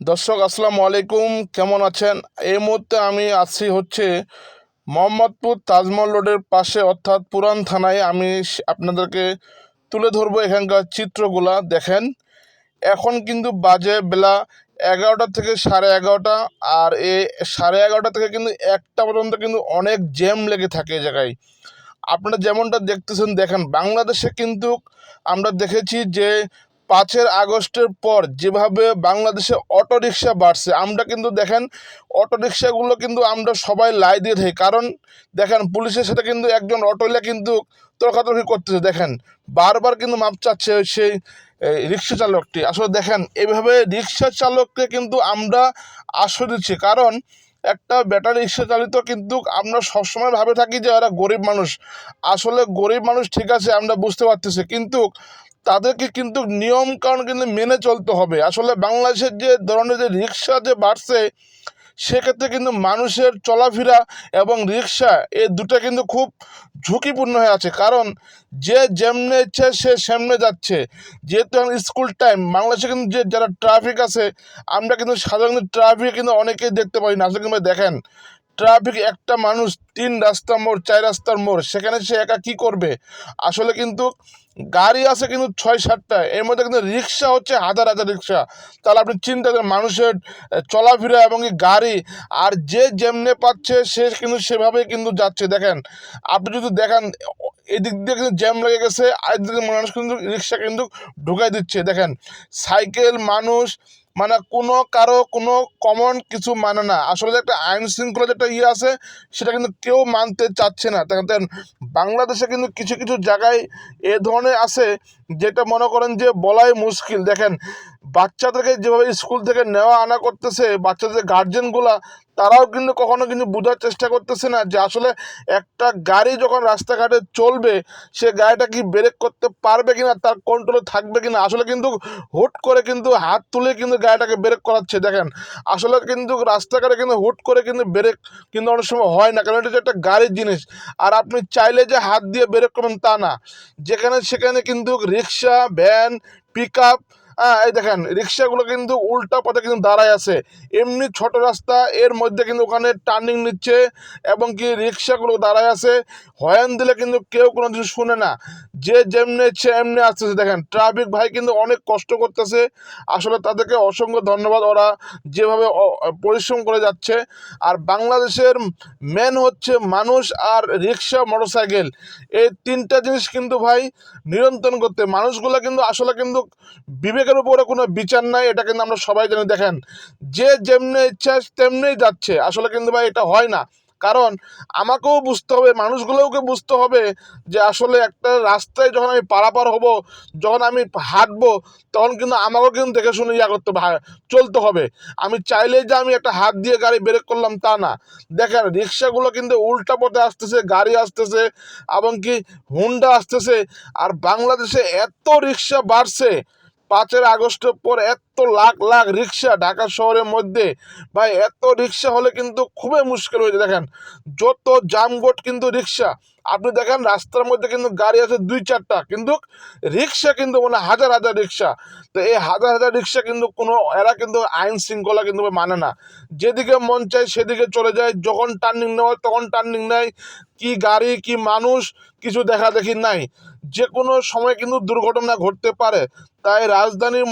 দর্শক, আসসালামু আলাইকুম। কেমন আছেন? এই মুহূর্তে আমি আছি হচ্ছে মোহাম্মদপুর তাজমহল রোডের পাশে, অর্থাৎ পুরান থানায়। আমি আপনাদেরকে তুলে ধরবো এখানকার চিত্রগুলা। দেখেন, এখন কিন্তু বাজে বেলা এগারোটা থেকে সাড়ে এগারোটা, আর এ সাড়ে এগারোটা থেকে কিন্তু একটা পর্যন্ত কিন্তু অনেক জ্যাম লেগে থাকে এই জায়গায়। আপনারা যেমনটা দেখতেছেন, দেখেন, বাংলাদেশে কিন্তু আমরা দেখেছি যে পাঁচের আগস্টের পর যেভাবে বাংলাদেশে অটো রিক্সা বাড়ছে, আমরা কিন্তু দেখেন অটো রিক্সাগুলো কিন্তু আমরা সবাই লাই দিয়ে থাকি। কারণ দেখেন, পুলিশের সাথে কিন্তু একজন অটোলা কিন্তু তর্কাতর্কি করতেছে। দেখেন, বারবার কিন্তু মাপ চাচ্ছে সেই রিক্সা চালকটি। আসলে দেখেন, এভাবে রিক্সা চালককে কিন্তু আমরা আশ্রয় দিচ্ছি। কারণ একটা ব্যাটারি রিক্সা চালিত কিন্তু আমরা সবসময় ভাবে থাকি যে ওরা গরিব মানুষ। আসলে গরিব মানুষ ঠিক আছে, আমরা বুঝতে পারতেছি। কিন্তু তাদেরকে কিন্তু নিয়ম কারণ কিন্তু মেনে চলতে হবে। আসলে বাংলাদেশের যে ধরনের যে রিক্সা যে বাড়ছে, সেক্ষেত্রে কিন্তু মানুষের চলাফেরা এবং রিক্সা এ দুটো কিন্তু খুব ঝুঁকিপূর্ণ হয়ে আছে। কারণ যে যেমনে ইচ্ছে সে সেমনে যাচ্ছে। যেহেতু এখন স্কুল টাইম বাংলাদেশে কিন্তু যে যারা ট্রাফিক আছে, আমরা কিন্তু সাধারণত ট্রাফিক কিন্তু অনেকেই দেখতে পাই না। আসলে কিন্তু দেখেন ট্রাফিক একটা মানুষ তিন রাস্তা মোড়, চার রাস্তার মোড়, সেখানে সে একা কি করবে? আসলে কিন্তু গাড়ি আছে কিন্তু ছয় সাতটা, এর মধ্যে কিন্তু রিক্সা হচ্ছে হাজার হাজার রিক্সা। তাহলে আপনি চিন্তা করেন, মানুষের চলাফেরা এবং গাড়ি, আর যে যেমনে পাচ্ছে সে কিন্তু সেভাবেই কিন্তু যাচ্ছে। দেখেন, আপনি যদি দেখেন, এদিক দিয়ে কিন্তু জ্যাম লেগে গেছে, আর মানুষ কিন্তু রিক্সা কিন্তু ঢুকাই দিচ্ছে। দেখেন, সাইকেল মানুষ মানে কোনো কারও কোনো কমন কিছু মানে না। আসলে একটা আইন শৃঙ্খলা যেটা ইয়ে আছে, সেটা কিন্তু কেউ মানতে চাচ্ছে না। দেখেন, বাংলাদেশে কিন্তু কিছু কিছু জায়গায় এ ধরনের আছে, যেটা মনে করেন যে বলাই মুশকিল। দেখেন বাচ্চাদেরকে যেভাবে স্কুল থেকে নেওয়া, আনা করতেছে, বাচ্চাদের গার্জেনগুলা তারাও কিন্তু কখনো কিন্তু বোঝার চেষ্টা করতেছে না যে আসলে একটা গাড়ি যখন রাস্তাঘাটে চলবে, সে গাড়িটা কি ব্রেক করতে পারবে কিনা, তার কন্ট্রোলে থাকবে কিনা, আসলে কিন্তু হুট করে কিন্তু হাত তুলে কিন্তু গাড়িটাকে ব্রেক করাচ্ছে। দেখেন, আসলে কিন্তু রাস্তাঘাটে কিন্তু হুট করে কিন্তু ব্রেক কিন্তু অনেক সময় হয় না, কারণ এটা যে একটা গাড়ির জিনিস। আর আপনি চাইলে যে হাত দিয়ে ব্রেক করবেন তা না। যেখানে সেখানে কিন্তু রিক্সা ভ্যান পিক আপ এই দেখেন, রিক্সাগুলো কিন্তু উল্টা পথে কিন্তু দাঁড়ায় আছে। এমনি ছোট রাস্তা, এর মধ্যে কিন্তু ওখানে টার্নিং নিচ্ছে এবং কি রিক্সাগুলো দাঁড়ায় আছে। হর্ন দিলে কিন্তু কেউ কোনো কিছু শুনে না। যে যেমনি ইচ্ছে এমনি আসতেছে। দেখেন ট্রাফিক ভাই কিন্তু অনেক কষ্ট করতেছে। আসলে তাদেরকে অসংখ্য ধন্যবাদ। ওরা যেভাবে পরিশ্রম করে যাচ্ছে। আর বাংলাদেশের মেন হচ্ছে মানুষ আর রিক্সা মোটরসাইকেল এই তিনটা জিনিস কিন্তু ভাই নিয়ন্ত্রণ করতে। মানুষগুলো কিন্তু আসলে কিন্তু বিবেকের উপরে কোনো বিচার নাই, এটা কিন্তু আমরা সবাই জানি। দেখেন, যে যেমনি ইচ্ছা তেমনিই যাচ্ছে। আসলে কিন্তু ভাই এটা হয় না। কারণ আমাকেও বুঝতে হবে, মানুষগুলোকে বুঝতে হবে যে আসলে একটা রাস্তায় যখন আমি পারাপার হব, যখন আমি হাঁটবো, তখন কিন্তু আমাকেও কিন্তু দেখে শুনে ইয়া করতে চলতে হবে। আমি চাইলেই যে আমি একটা হাত দিয়ে গাড়ি ব্রেক করলাম তা না। দেখেন, রিক্সাগুলো কিন্তু উল্টা পথে আসতেছে, গাড়ি আসতেছে, এবং কি হুন্ডা আসতেছে, আর বাংলাদেশে এত রিক্সা বাড়ছে পাঁচের আগস্টের পর এত লাখ লাখ রিক্সা ঢাকা শহরের মধ্যে। ভাই, এত রিক্সা হলে কিন্তু খুবই মুশকিল হয়েছে দেখেন, যত জামগোট কিন্তু রিক্সা। আপনি দেখেন, রাস্তার মধ্যে কিন্তু গাড়ি আছে দুই, চারটা। কিন্তু রিক্সা কিন্তু মানে হাজার হাজার রিক্সা। তো এই হাজার হাজার রিক্সা কিন্তু কোনো, এরা কিন্তু আইন শৃঙ্খলা কিন্তু মানে না। যেদিকে মন চায় সেদিকে চলে যায়। যখন টার্নিং নেওয়া তখন টার্নিং নেয়। কি গাড়ি, কি মানুষ, কিছু দেখা দেখি নাই। যে কোনো সময় কিন্তু দুর্ঘটনা ঘটতে পারে। তাই রাজধানীর